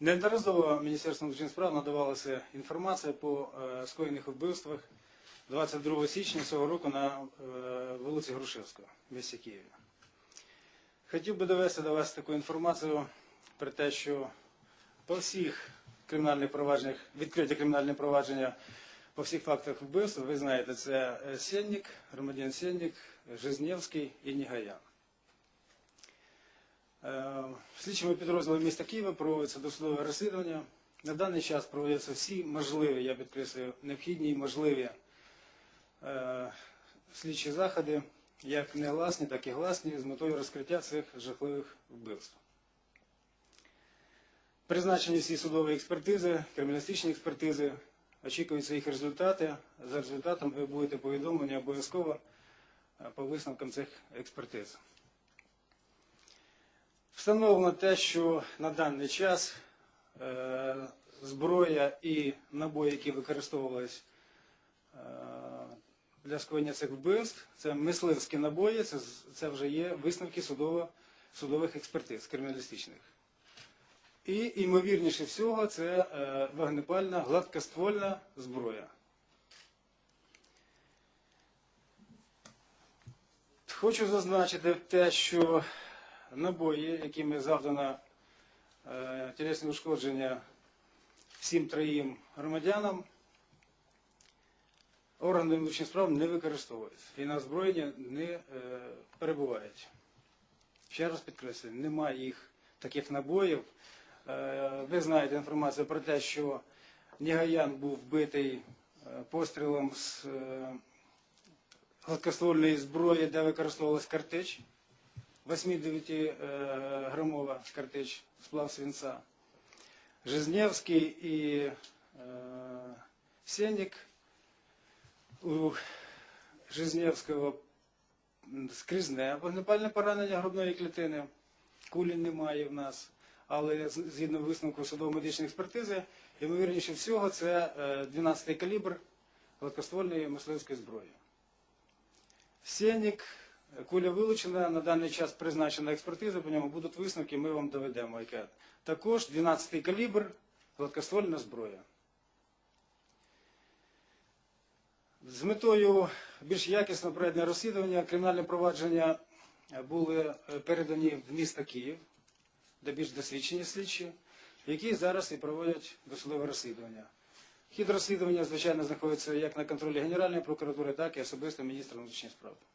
Неодноразово Міністерством внутрішніх справ надавалася інформація по е, скоєних вбивствах 22 січня цього року на е, вулиці Грушевського в місті Києві. Хотів би довести до вас таку інформацію про те, що по всіх кримінальних провадженнях, відкриті кримінальні провадження по всіх фактах вбивств, ви знаєте, це Сенник, громадян Сенник, Жизнєвський і Нігаян. Е, Слідчими підрозділами міста Києва проводиться досудове розслідування. На даний час проводяться всі можливі, я підкреслюю, необхідні і можливі е, слідчі заходи, як негласні, так і гласні, з метою розкриття цих жахливих вбивств. Призначені всі судові експертизи, криміналістичні експертизи, очікуються їх результати. За результатом ви будете повідомлені обов'язково е, по висновкам цих експертиз. Встановлено те, що на даний час е, зброя і набої, які використовувались е, для скоєння цих вбивств, це мисливські набої, це, це вже є висновки судово, судових експертиз криміналістичних. І ймовірніше всього, це е, вогнепальна гладкоствольна зброя. Хочу зазначити те, що набої, якими завдано е, тілесне ушкодження всім троїм громадянам, органи внутрішніх справ не використовують і на озброєння не е, перебувають. Ще раз підкреслюю, немає їх таких набоїв. Е, ви знаєте інформацію про те, що Нігаян був вбитий е, пострілом з е, гладкоствольної зброї, де використовувалась картеч. 8-9 е, грамова картеч сплав свинца. Жизневський і е, Сенник. У Жизневського скрізне вогнепальне поранення грудної клітини. Кулі немає в нас. Але згідно висновку судово-медичної експертизи, ймовірніше всього, це е, 12-й калібр гладкоствольної мисливської зброї. Сенник, куля вилучена, на даний час призначена експертиза, по ньому будуть висновки, ми вам доведемо. Також 12-й калібр, гладкоствольна зброя. З метою більш якісно проведення розслідування кримінальні провадження були е, передані в місто Київ, де більш досвідчені слідчі, які зараз і проводять досудове розслідування. Хід розслідування, звичайно, знаходиться як на контролі Генеральної прокуратури, так і особисто міністра внутрішніх справ.